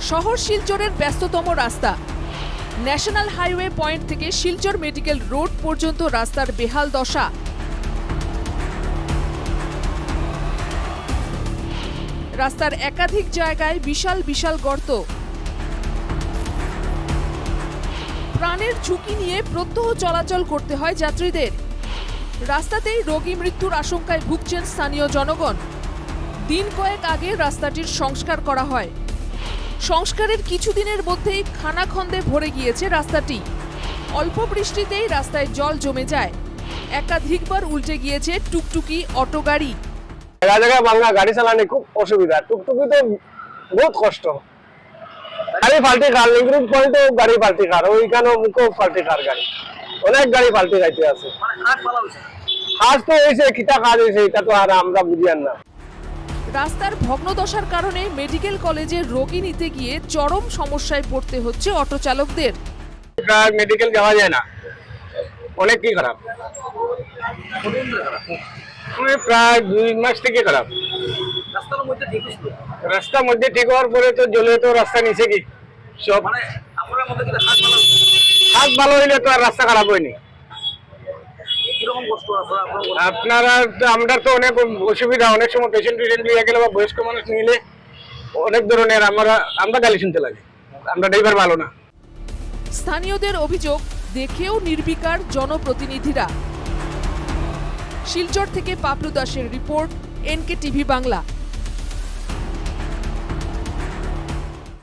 শহর শিলচরের ব্যস্ততম রাস্তা। ন্যাশনাল হাইওয়ে পয়েন্ট থেকে শিলচর মেডিকেল রোড পর্যন্ত রাস্তার বেহাল দশা। রাস্তার একাধিক জায়গায় বিশাল বিশাল গর্ত। প্রাণের ঝুঁকি নিয়ে প্রত্যহ চলাচল করতে হয় যাত্রীদের। রাস্তাতেই রোগী মৃত্যুর আশঙ্কায় ভুগছেন স্থানীয় জনগণ। দিন কয়েক আগে রাস্তাটির সংস্কার করা হয়। সংস্কারের কিছুদিনের মধ্যেই খানাখন্দে ভরে গিয়েছে রাস্তাটি। অল্প বৃষ্টিতেই রাস্তায় জল জমে যায়। একাধিকবার উল্টে গিয়েছে টুকটুকি অটো গাড়ি। জায়গা জায়গায় বাংলা গাড়ি চালানো খুব অসুবিধা। টুকটুকি তো বহুত কষ্ট। গাড়ি পাল্টি কার? লিঙ্গরুট পয়েন্টে গাড়ি পাল্টি কার? ওইখানেও মুখও পাল্টি কার গাড়ি? অনেক গাড়ি পাল্টি যাইতে আছে। কাজ তো হয়েছে কিতা কাজ হয়েছে এটা তো আর আমরা বুঝিয়ান না। রাস্তার ভগ্নদশার কারণে মেডিকেল কলেজে রোগী নিতে গিয়ে চরম সমস্যায় পড়তে হচ্ছে অটো চালকদের প্রায় মেডিকেল যাওয়া যায় না। অনেক কি খারাপ? প্রায় দুই মাস থেকে খারাপ। রাস্তার মধ্যে ঠিক ছিল রাস্তার মধ্যে ঠিক হওয়ার পরে তো জলে তো রাস্তা নিচে কি? সব মানে হাত ভালো হইলে তো আর রাস্তা খারাপ হয়নি। আপনার আমরা তো অনেক অসুবিধা অনেক সময় পেশেন্ট টেশেন্ট নিয়ে গেলে বা বয়স্ক মানুষ নিলে অনেক ধরনের আমরা আমরা গালি শুনতে লাগে। আমরা ড্রাইভার ভালো না। স্থানীয়দের অভিযোগ দেখেও নির্বিকার জনপ্রতিনিধিরা। শিলচর থেকে পাপলু দাসের রিপোর্ট এনকে টিভি বাংলা।